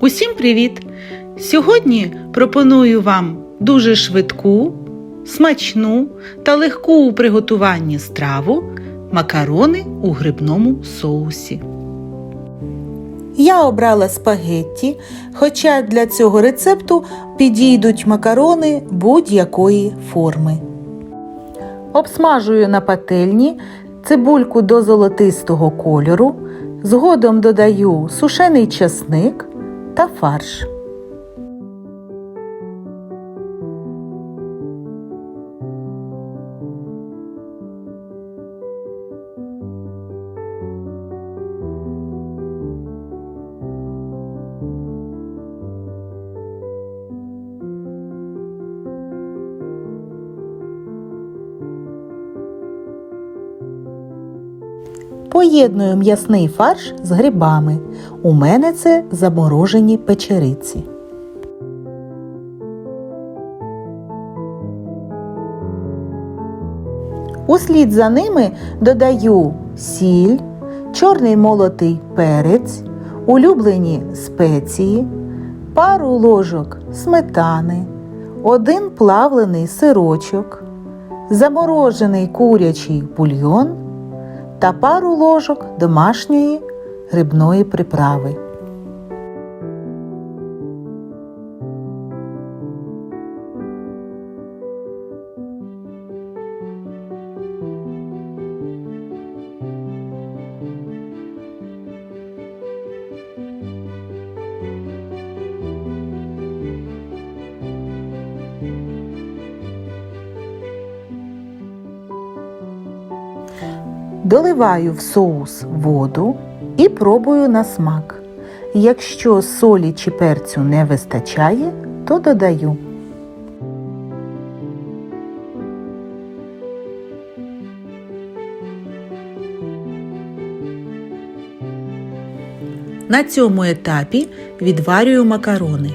Усім привіт! Сьогодні пропоную вам дуже швидку, смачну та легку у приготуванні страву макарони у грибному соусі. Я обрала спагетті, хоча для цього рецепту підійдуть макарони будь-якої форми. Обсмажую на пательні цибульку до золотистого кольору, згодом додаю сушений часник та фарш. Поєдную м'ясний фарш з грибами. У мене це заморожені печериці. Услід за ними додаю сіль, чорний молотий перець, улюблені спеції, пару ложок сметани, один плавлений сирочок, заморожений курячий бульйон та пару ложок домашньої грибної приправи. Доливаю в соус воду і пробую на смак. Якщо солі чи перцю не вистачає, то додаю. На цьому етапі відварюю макарони,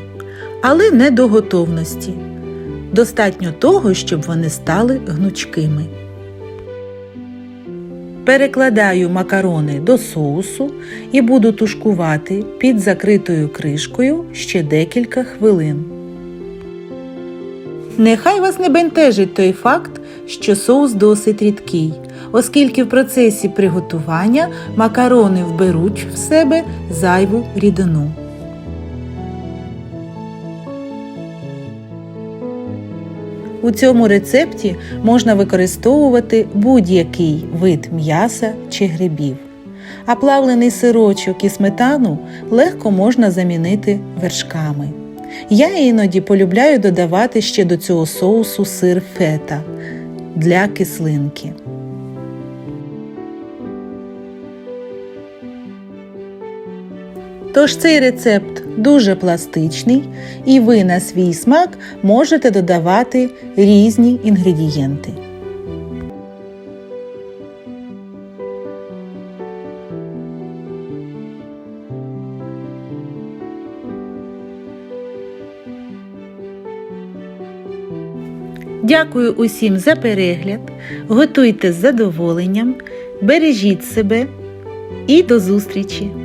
але не до готовності. Достатньо того, щоб вони стали гнучкими. Перекладаю макарони до соусу і буду тушкувати під закритою кришкою ще декілька хвилин. Нехай вас не бентежить той факт, що соус досить рідкий, оскільки в процесі приготування макарони вберуть в себе зайву рідину. У цьому рецепті можна використовувати будь-який вид м'яса чи грибів. А плавлений сирочок і сметану легко можна замінити вершками. Я іноді полюбляю додавати ще до цього соусу сир фета для кислинки. Тож цей рецепт дуже пластичний, і ви на свій смак можете додавати різні інгредієнти. Дякую усім за перегляд. Готуйте з задоволенням, бережіть себе і до зустрічі!